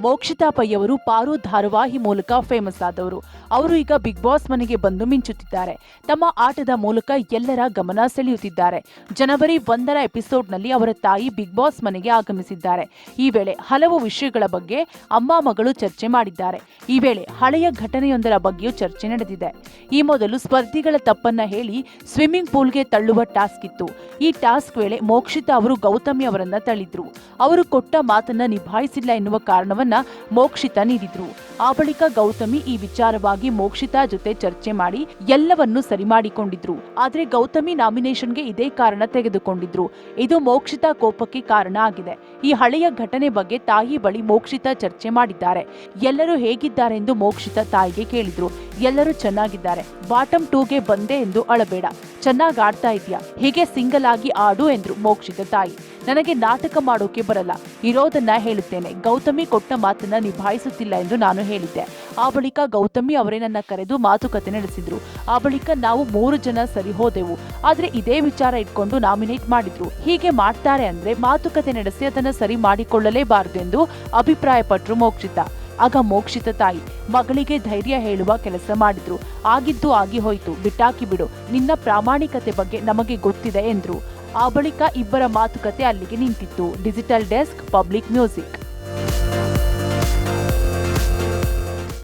Mokshitha pi ಅವರು ಪಾರು ಧಾರವಾಹಿ ಮೂಲಕ ಫೇಮಸ್ ಆದವರು. ಅವರು ಈಗ ಬಿಗ್ ಬಾಸ್ ಮನೆಗೆ ಬಂದು ಮಿಂಚುತ್ತಿದ್ದಾರೆ. ತಮ್ಮ ಆಟದ ಮೂಲಕ ಎಲ್ಲರ ಗಮನ ಸೆಳೆಯುತ್ತಿದ್ದಾರೆ. ಜನವರಿ ಒಂದರ ಎಪಿಸೋಡ್ನಲ್ಲಿ ಅವರ ತಾಯಿ ಬಿಗ್ ಬಾಸ್ ಮನೆಗೆ ಆಗಮಿಸಿದ್ದಾರೆ. ಈ ವೇಳೆ ಹಲವು ವಿಷಯಗಳ ಬಗ್ಗೆ ಅಮ್ಮ ಮಗಳು ಚರ್ಚೆ ಮಾಡಿದ್ದಾರೆ. ಈ ವೇಳೆ ಹಳೆಯ ಘಟನೆಯೊಂದರ ಬಗ್ಗೆಯೂ ಚರ್ಚೆ ನಡೆದಿದೆ. ಈ ಮೊದಲು ಸ್ಪರ್ಧಿಗಳ ತಪ್ಪನ್ನ ಹೇಳಿ ಸ್ವಿಮ್ಮಿಂಗ್ ಪೂಲ್ಗೆ ತಳ್ಳುವ ಟಾಸ್ಕ್ ಇತ್ತು. ಈ ಟಾಸ್ಕ್ ವೇಳೆ ಮೋಕ್ಷಿತಾ ಅವರು ಗೌತಮಿ ಅವರನ್ನ ತಳ್ಳಿದ್ರು. ಅವರು ಕೊಟ್ಟ ಮಾತನ್ನ ನಿಭಾಯಿಸಿಲ್ಲ ಎನ್ನುವ ಕಾರಣವನ್ನ ಮೋಕ್ಷಿತಾ ನೀಡಿದ್ರು. ಆ ಬಳಿಕ ಗೌತಮಿ ಈ ವಿಚಾರವಾಗಿ ಮೋಕ್ಷಿತಾ ಜೊತೆ ಚರ್ಚೆ ಮಾಡಿ ಎಲ್ಲವನ್ನೂ ಸರಿ ಮಾಡಿಕೊಂಡಿದ್ರು. ಆದ್ರೆ ಗೌತಮಿ ನಾಮಿನೇಷನ್ಗೆ ಇದೇ ಕಾರಣ ತೆಗೆದುಕೊಂಡಿದ್ರು. ಇದು ಮೋಕ್ಷಿತಾ ಕೋಪಕ್ಕೆ ಕಾರಣ ಆಗಿದೆ. ಈ ಹಳೆಯ ಘಟನೆ ಬಗ್ಗೆ ತಾಯಿ ಬಳಿ ಮೋಕ್ಷಿತಾ ಚರ್ಚೆ ಮಾಡಿದ್ದಾರೆ. ಎಲ್ಲರೂ ಹೇಗಿದ್ದಾರೆ ಎಂದು ಮೋಕ್ಷಿತಾ ತಾಯಿಗೆ ಕೇಳಿದ್ರು. ಎಲ್ಲರೂ ಚೆನ್ನಾಗಿದ್ದಾರೆ. ಬಾಟಮ್ ಟೂಗೆ ಬಂದೆ ಎಂದು ಅಳಬೇಡ. ಚೆನ್ನಾಗಿ ಆಡ್ತಾ ಇದೆಯಾ ಹೀಗೆ ಸಿಂಗಲ್ ಆಗಿ ಆಡು ಎಂದ್ರು ಮೋಕ್ಷಿತ ತಾಯಿ. ನನಗೆ ನಾಟಕ ಮಾಡೋಕೆ ಬರಲ್ಲ. ಇರೋದನ್ನ ಹೇಳುತ್ತೇನೆ. ಗೌತಮಿ ಕೊಟ್ಟ ಮಾತನ್ನ ನಿಭಾಯಿಸುತ್ತಿಲ್ಲ ಎಂದು ನಾನು ಹೇಳಿದ್ದೆ. ಆ ಬಳಿಕ ಗೌತಮಿ ಅವರೇ ನನ್ನ ಕರೆದು ಮಾತುಕತೆ ನಡೆಸಿದ್ರು. ಆ ಬಳಿಕ ನಾವು ಮೂರು ಜನ ಸರಿ ಹೋದೆವು. ಆದ್ರೆ ಇದೇ ವಿಚಾರ ಇಟ್ಕೊಂಡು ನಾಮಿನೇಟ್ ಮಾಡಿದ್ರು. ಹೀಗೆ ಮಾಡ್ತಾರೆ ಅಂದ್ರೆ ಮಾತುಕತೆ ನಡೆಸಿ ಅದನ್ನ ಸರಿ ಮಾಡಿಕೊಳ್ಳಲೇಬಾರದು ಎಂದು ಅಭಿಪ್ರಾಯಪಟ್ರು ಮೋಕ್ಷಿತ. ಆಗ ಮೋಕ್ಷಿತ ತಾಯಿ ಮಗಳಿಗೆ ಧೈರ್ಯ ಹೇಳುವ ಕೆಲಸ ಮಾಡಿದ್ರು. ಆಗಿದ್ದು ಆಗಿ ಹೋಯ್ತು. ಬಿಟ್ಟಾಕಿ ಬಿಡು. ನಿನ್ನ ಪ್ರಾಮಾಣಿಕತೆ ಬಗ್ಗೆ ನಮಗೆ ಗೊತ್ತಿದೆ ಎಂದ್ರು. ಆ ಬಳಿಕ ಇಬ್ಬರ ಮಾತುಕತೆ ಅಲ್ಲಿಗೆ ನಿಂತಿತ್ತು. Digital desk public music.